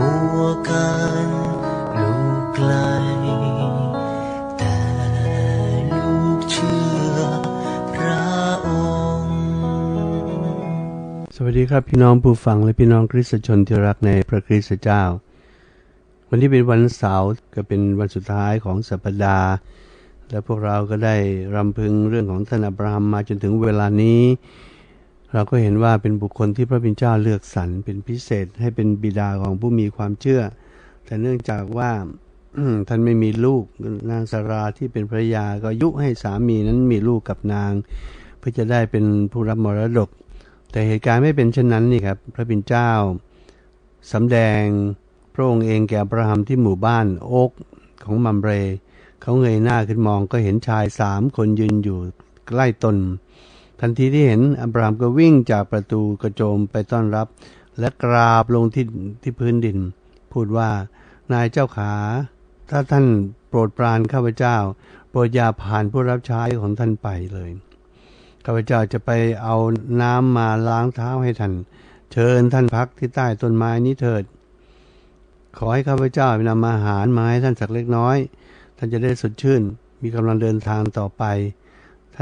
มัวกันลูกไกล แต่ลูกเชื่อพระองค์ สวัสดีครับพี่น้องผู้ฟังและพี่น้องคริสตชนที่รักในพระคริสตเจ้า วันนี้เป็นวันเสาร์ก็เป็นวันสุดท้ายของสัปดาห์ และพวกเราก็ได้รำพึงเรื่องของท่านอับราฮัมมาจนถึงเวลานี้ เราก็เห็นว่าเป็นบุคคลที่พระบิดาเจ้าเลือกสรรเป็นพิเศษให้เป็นบิดาของผู้มีความเชื่อ แต่เนื่องจากว่าท่านไม่มีลูกนางสาราที่เป็นภรรยาก็ยุให้สามีนั้นมีลูกกับนาง เพื่อจะได้เป็นผู้รับมรดก แต่เหตุการณ์ไม่เป็นเช่นนั้นนี่ครับ พระบิดาเจ้าสำแดงพระองค์เองแก่อับราฮัมที่หมู่บ้านโอ๊กของมัมเบรเขาเงยหน้าขึ้นมองก็เห็นชายสามคนยืนอยู่ใกล้ตน ทันทีที่เห็นอับรามก็วิ่งจากประตูกระโจมไปต้อนรับ และกราบลงที่ที่พื้นดิน พูดว่านายเจ้าขา ถ้าท่านโปรดปรานข้าพเจ้า โปรดอย่าผ่านผู้รับใช้ของท่านไปเลยข้าพเจ้าจะไปเอาน้ำมาล้างเท้าให้ท่านเชิญท่านพักที่ใต้ต้นไม้นี้เถิด ขอให้ข้าพเจ้านำอาหารมาให้ท่านสักเล็กน้อย ท่านจะได้สดชื่น มีกำลังเดินทางต่อไป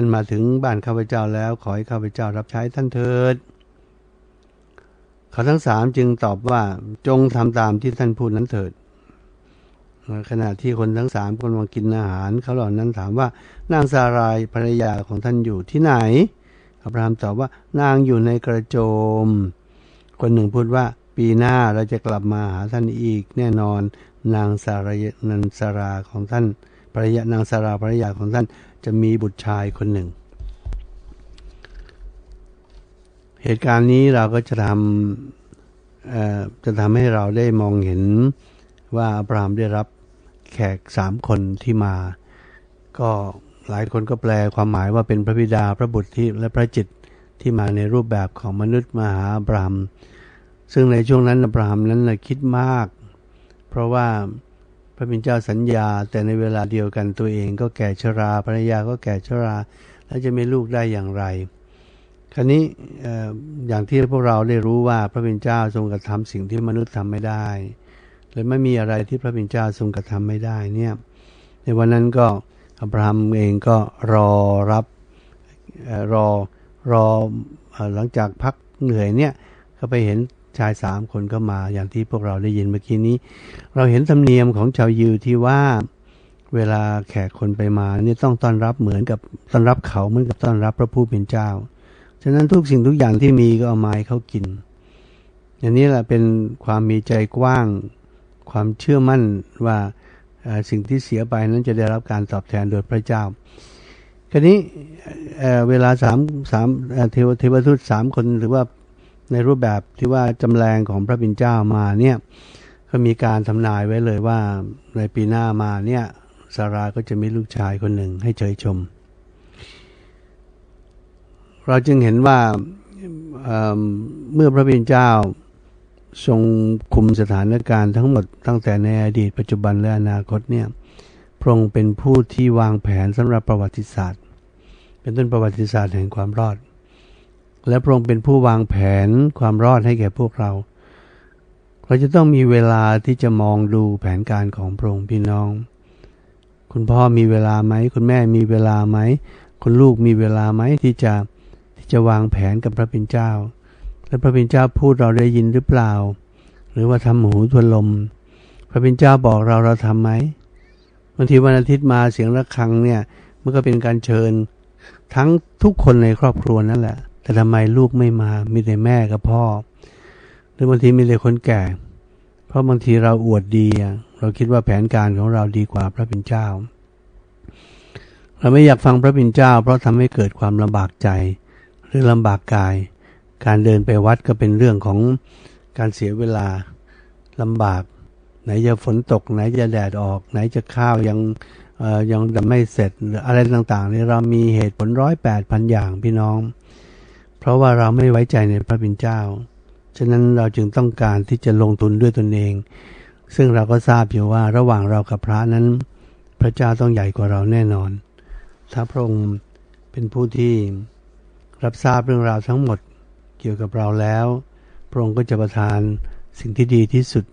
ท่านมาถึงบ้านข้าพเจ้าแล้วขอให้ข้าพเจ้ารับใช้ท่านเถิด เขาทั้งสามจึงตอบว่าจงทำตามที่ท่านพูดนั้นเถิดขณะที่คนทั้งสามกำลังกินอาหาร เขาเหล่านั้นถามว่านางซารายภรรยาของท่านอยู่ที่ไหนอับราฮัมตอบว่านางอยู่ในกระโจม คนหนึ่งพูดว่าปีหน้าเราจะกลับมาหาท่านอีกแน่นอนนางสารยนันสาราของท่านภรรยานางสาราภรรยาของท่าน จะมีบุตรชายคนหนึ่ง เหตุการณ์นี้เราก็จะทำเอ่อจะทำให้เราได้มองเห็นว่าอับราฮัมได้รับแขกสามคนที่มา ก็หลายคนก็แปลความหมายว่าเป็นพระบิดาพระบุตรที่และพระจิตที่มาในรูปแบบของมนุษย์มาหาอับราฮัมซึ่งในช่วงนั้นอับราฮัมนั้นคิดมาก เพราะว่า พระบิดาเจ้าสัญญา แต่ในเวลาเดียวกันตัวเองก็แก่ชราภรรยาก็แก่ชรา แล้วจะมีลูกได้อย่างไรคราวนี้เอ่อย่างที่พวกเราได้รู้ว่าพระบิดาเจ้าทรงกระทำสิ่งที่มนุษย์ทำไม่ได้และไม่มีอะไรที่พระบิดาเจ้าทรงกระทำไม่ได้เนี่ยในวันนั้นก็อับราฮัมเองก็รอรับเอรอรอเอ่อหลังจากพักเหนื่อยเนี่ยก็ไปเห็น ชายสามคนก็มาอย่างที่พวกเราได้ยินเมื่อกี้นี้ เราเห็นธรรมเนียมของชาวยิวที่ว่าเวลาแขกคนไปมาเนี่ยต้องต้อนรับเหมือนกับต้อนรับเขาเหมือนกับต้อนรับพระผู้เป็นเจ้า ฉะนั้นทุกสิ่งทุกอย่างที่มีก็เอามาให้เขากิน อย่างนี้แหละเป็นความมีใจกว้าง ความเชื่อมั่นว่าสิ่งที่เสียไปนั้นจะได้รับการตอบแทนโดยพระเจ้า คราวนี้เอ่เวลาสามสามเทวเทวทูตสามคนหรือว่า ในรูปแบบที่ว่าจำแรงของพระบิดาเจ้ามาเนี่ยก็มีการทำนายไว้เลยว่าในปีหน้ามาเนี่ยสาราก็จะมีลูกชายคนหนึ่งให้เฉยชม เราจึงเห็นว่าเมเมื่อพระบิดาเจ้าทรงคุมสถานการณ์ทั้งหมดตั้งแต่ในอดีตปัจจุบันและอนาคตเนี่ยพระองค์เป็นผู้ที่วางแผนสำหรับประวัติศาสตร์ เป็นต้นประวัติศาสตร์แห่งความรอด และพระองค์เป็นผู้วางแผนความรอดให้แก่พวกเรา เราจะต้องมีเวลาที่จะมองดูแผนการของพระองค์พี่น้อง คุณพ่อมีเวลาไหม คุณแม่มีเวลาไหม คุณลูกมีเวลาไหมที่จะที่จะวางแผนกับพระเป็นเจ้า และพระเป็นเจ้าพูดเราได้ยินหรือเปล่า หรือว่าทำหูทวนลม พระเป็นเจ้าบอกเราเราทำไหมบางทีวันอาทิตย์มาเสียงระฆังเนี่ยมันก็เป็นการเชิญทั้งทุกคนในครอบครัวนั่นแหละ แต่ทำไมลูกไม่มามีแต่แม่กับพ่อ หรือบางทีมีแต่คนแก่ เพราะบางทีเราอวดดีอะเราคิดว่าแผนการของเราดีกว่าพระเป็นเจ้า เราไม่อยากฟังพระเป็นเจ้า เพราะทำให้เกิดความลำบากใจ หรือลำบากกาย การเดินไปวัดก็เป็นเรื่องของการเสียเวลาลำบาก ไหนจะฝนตก ไหนจะแดดออก ไหนจะข้าวยังยังไม่เสร็จหรืออะไรต่างๆนี่เรามีเหตุผลร้อยแปดพันอย่างพี่น้อง เพราะว่าเราไม่ไว้ใจในพระเป็นเจ้า ฉะนั้นเราจึงต้องการที่จะลงทุนด้วยตนเอง ซึ่งเราก็ทราบอยู่ว่าระหว่างเรากับพระนั้น พระเจ้าต้องใหญ่กว่าเราแน่นอน ถ้าพระองค์เป็นผู้ที่รับทราบเรื่องราวทั้งหมดเกี่ยวกับเราแล้ว พระองค์ก็จะประทานสิ่งที่ดีที่สุด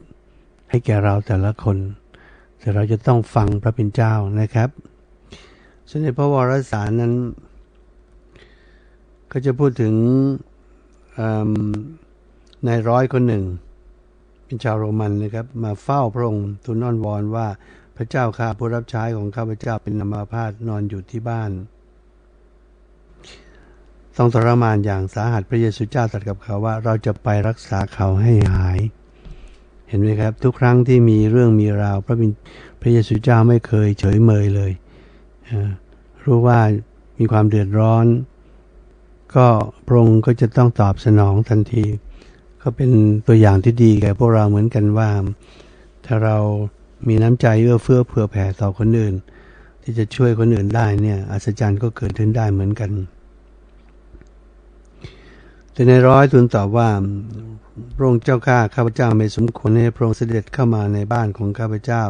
ให้แก่เราแต่ละคน แต่เราจะต้องฟังพระเป็นเจ้านะครับส่วนในพระวรสารนั้น ก็จะพูดถึงนายร้อยคนหนึ่ง เป็นชาวโรมันนะครับ มาเฝ้าพระองค์ทูลนอนวอนว่าพระเจ้าข้าผู้รับใช้ของข้าพเจ้าเป็นนามาพาตนอนอยู่ที่บ้านต้องทรมานอย่างสาหัสพระเยซูเจ้าตรัสกับเขาว่าเราจะไปรักษาเขาให้หาย เห็นไหมครับ ทุกครั้งที่มีเรื่องมีราว พระบิพระเยซูเจ้าไม่เคยเฉยเมยเลยรู้ว่ามีความเดือดร้อน ก็พระองค์ก็จะต้องตอบสนองทันที ก็เป็นตัวอย่างที่ดีแก่พวกเราเหมือนกันว่า ถ้าเรามีน้ำใจเอื้อเฟื้อเผื่อแผ่ต่อคนอื่น ที่จะช่วยคนอื่นได้เนี่ยอัศจรรย์ก็เกิดขึ้นได้เหมือนกันแต่ในร้อยทูลตอบว่าพระองค์เจ้าข้าข้าพเจ้าไม่สมควรให้พระองค์เสด็จเข้ามาในบ้านของข้าพเจ้า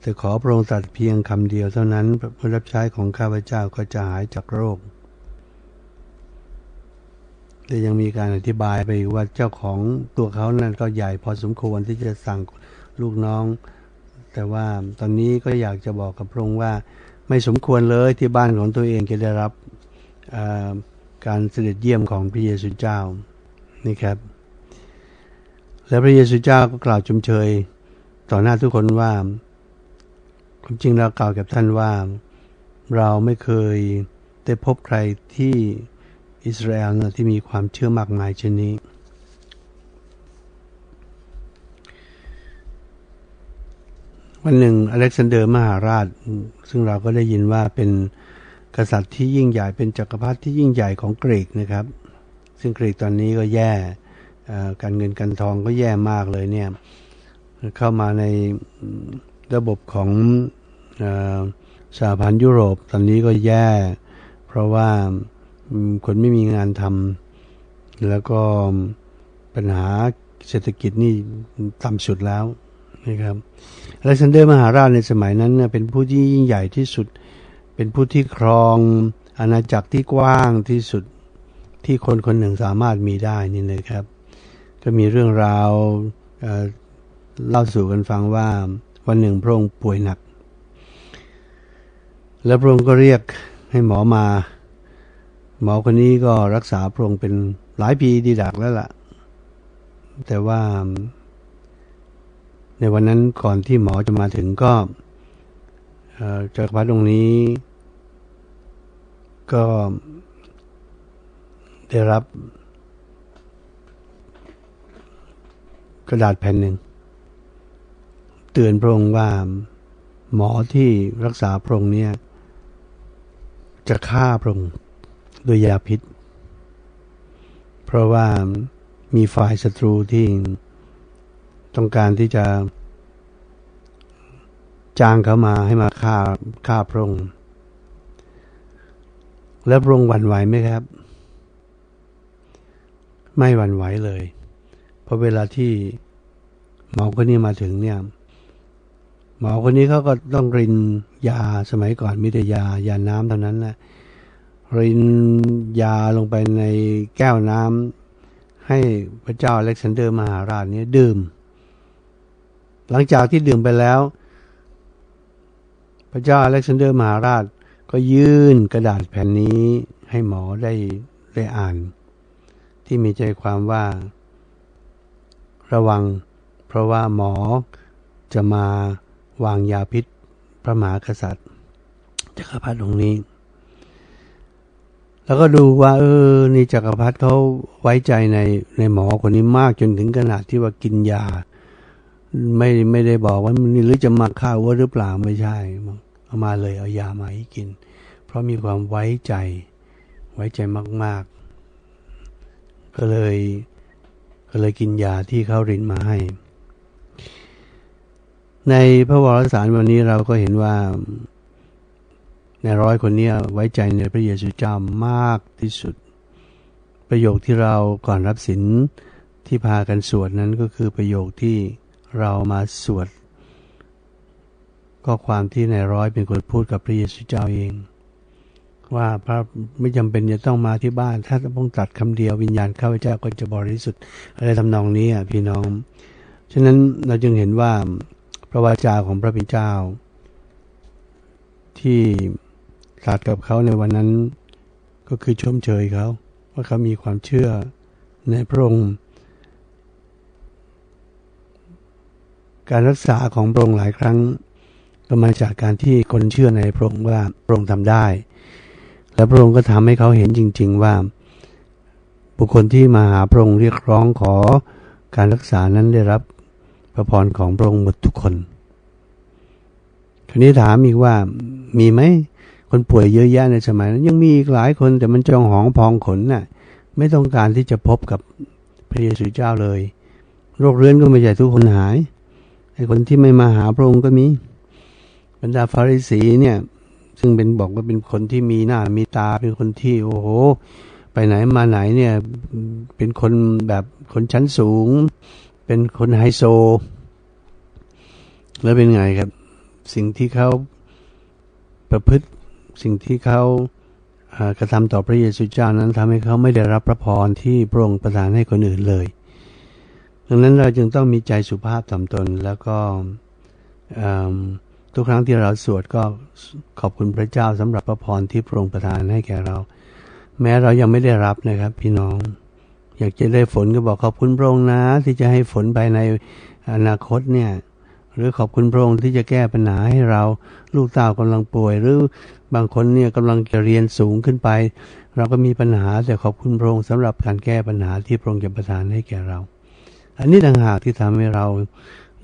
แต่ขอพระองค์ตรัสเพียงคำเดียวเท่านั้นผู้รับใช้ของข้าพเจ้าก็จะหายจากโรค แต่ยังมีการอธิบายไปว่าเจ้าของตัวเขานั้นก็ใหญ่พอสมควรที่จะสั่งลูกน้อง แต่ว่าตอนนี้ก็อยากจะบอกกับพระองค์ว่า ไม่สมควรเลยที่บ้านของตัวเองจะได้รับการเสด็จเยี่ยมของพระเยซูเจ้านี่ครับ แล้วพระเยซูเจ้าก็กล่าวชมเชย ต่อหน้าทุกคนว่าความจริงเรากล่าวกับท่านว่า เราไม่เคยได้พบใครที่ อิสราเอลนะที่มีความเชื่อมากมายเช่นนี้ วันหนึ่งอเล็กซานเดอร์มหาราช ซึ่งเราก็ได้ยินว่าเป็นกษัตริย์ที่ยิ่งใหญ่เป็นจักรพรรดิที่ยิ่งใหญ่ของกรีกนะครับ ซึ่งกรีกตอนนี้ก็แย่การเงินการทองก็แย่มากเลยเนี่ยเข้ามาในระบบของสหพันธ์ยุโรปตอนนี้ก็แย่ เพราะว่า คนไม่มีงานทำแล้วก็ปัญหาเศรษฐกิจนี่ต่ำสุดแล้วนะครับอเล็กซานเดอร์มหาราชในสมัยนั้นเป็นผู้ที่ยิ่งใหญ่ที่สุด เป็นผู้ที่ครองอาณาจักรที่กว้างที่สุดที่คนคนหนึ่งสามารถมีได้นี่นะครับ ก็มีเรื่องราวเล่าสู่กันฟังว่าวันหนึ่งพระองค์ป่วยหนัก แล้วพระองค์ก็เรียกให้หมอมา หมอคนนี้ก็รักษาพระองค์เป็นหลายปีดีดักแล้วล่ะ แต่ว่า ในวันนั้นก่อนที่หมอจะมาถึงก็จักรพรรดิองค์นี้ ก็ได้รับ กระดาษแผ่นหนึ่ง เตือนพระองค์ว่า หมอที่รักษาพระองค์เนี่ย จะฆ่าพระองค์ ด้วยยาพิษ เพราะว่ามีฝ่ายศัตรูที่ต้องการที่จะ จ้างเขามาให้มาฆ่าฆ่าพระองค์แล้วพระองค์หวั่นไหวไหมครับ ไม่หวั่นไหวเลย เพราะเวลาที่หมอคนนี้มาถึงเนี่ย หมอคนนี้เขาก็ต้องรินยาสมัยก่อนมิแต่ยายาน้ำเท่านั้นนะ รินยาลงไปในแก้วน้ำให้พระเจ้าอเล็กซานเดอร์มหาราชนี้ดื่ม หลังจากที่ดื่มไปแล้ว พระเจ้าอเล็กซานเดอร์มหาราชก็ยื่นกระดาษแผ่นนี้ให้หมอได้ได้อ่าน ที่มีใจความว่า ระวัง เพราะว่าหมอจะมาวางยาพิษพระมหากษัตริย์จักรพรรดิองค์นี้ แล้วก็ดูว่า เออ นี่จักรพรรดิเขาไว้ใจในในหมอคนนี้มากจนถึงขนาดที่ว่ากินยา ไม่ไม่ได้บอกว่ามันหรือจะมาฆ่าว่าหรือเปล่าไม่ใช่เอามาเลยเอายามาให้กิน เพราะมีความไว้ใจ ไว้ใจมาก ๆ ก็เลย ก็เลยกินยาที่เขารินมาให้ ในพระวรสารวันนี้เราก็เห็นว่า ในร้อยคนนี้ไว้ใจในพระเยซูเจ้ามากที่สุด ประโยคที่เราก่อนรับศีลที่พากันสวดนั้นก็คือประโยคที่เรามาสวดก็ความที่ในร้อยเป็นคนพูดกับพระเยซูเจ้าเอง ว่าพระไม่จำเป็นจะต้องมาที่บ้าน ถ้าต้องตัดคำเดียววิญญาณข้าพเจ้าก็จะบริสุทธิ์อะไรทำนองนี้อะพี่น้อง ฉะนั้นเราจึงเห็นว่าพระวาจาของพระเป็นเจ้า ที่ ตรัสกับเขาในวันนั้น ก็คือชมเชยเขา ว่าเขามีความเชื่อในพระองค์ การรักษาของพระองค์หลายครั้ง ก็มาจากการที่คนเชื่อในพระองค์ว่าพระองค์ทำได้ และพระองค์ก็ทำให้เขาเห็นจริง ๆว่า บุคคลที่มาหาพระองค์เรียกร้องขอการรักษานั้นได้รับพระพรของพระองค์หมดทุกคน คราวนี้ถามอีกว่ามีไหม คนป่วยเยอะแยะในสมัยนั้นยังมีอีกหลายคนแต่มันจองหองพองขนน่ะ ไม่ต้องการที่จะพบกับพระเยซูเจ้าเลย โรคเรื้อนก็ไม่ใช่ทุกคนหายไอ้คนที่ไม่มาหาพระองค์ก็มีบรรดาฟาริสีเนี่ย ซึ่งเป็นบอกว่าเป็นคนที่มีหน้ามีตาเป็นคนที่ โอ้โห ไปไหนมาไหนเนี่ย เป็นคนแบบคนชั้นสูง เป็นคนไฮโซ แล้วเป็นไงครับ สิ่งที่เขาประพฤติ สิ่งที่เขากระทำต่อพระเยซูเจ้านั้นทำให้เขาไม่ได้รับพระพรที่พระองค์ประทานให้คนอื่นเลย ดังนั้นเราจึงต้องมีใจสุภาพถ่อมตนแล้วก็ทุกครั้งที่เราสวดก็ขอบคุณพระเจ้าสำหรับพระพรที่พระองค์ประทานให้แก่เรา แม้เรายังไม่ได้รับนะครับ พี่น้อง อยากจะได้ฝนก็บอกขอบคุณพระองค์นะ ที่จะให้ฝนภายในอนาคตเนี่ย หรือขอบคุณพระองค์ที่จะแก้ปัญหาให้เรา ลูกเต้ากำลังป่วย หรือบางคนเนี่ยกำลังจะเรียนสูงขึ้นไป เราก็มีปัญหาแต่ขอบคุณพระองค์สำหรับการแก้ปัญหาที่พระองค์จะประทานให้แก่เรา อันนี้ต่างหากที่ทำให้เรา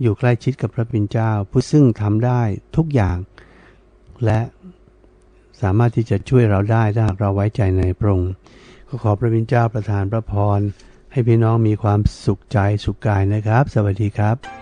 อยู่ใกล้ชิดกับพระเป็นเจ้า ผู้ซึ่งทำได้ทุกอย่าง และสามารถที่จะช่วยเราได้ถ้าหากเราไว้ใจในพระองค์ก็ขอพระเป็นเจ้าประทานพระพรให้พี่น้องมีความสุขใจสุขกายนะครับ สวัสดีครับ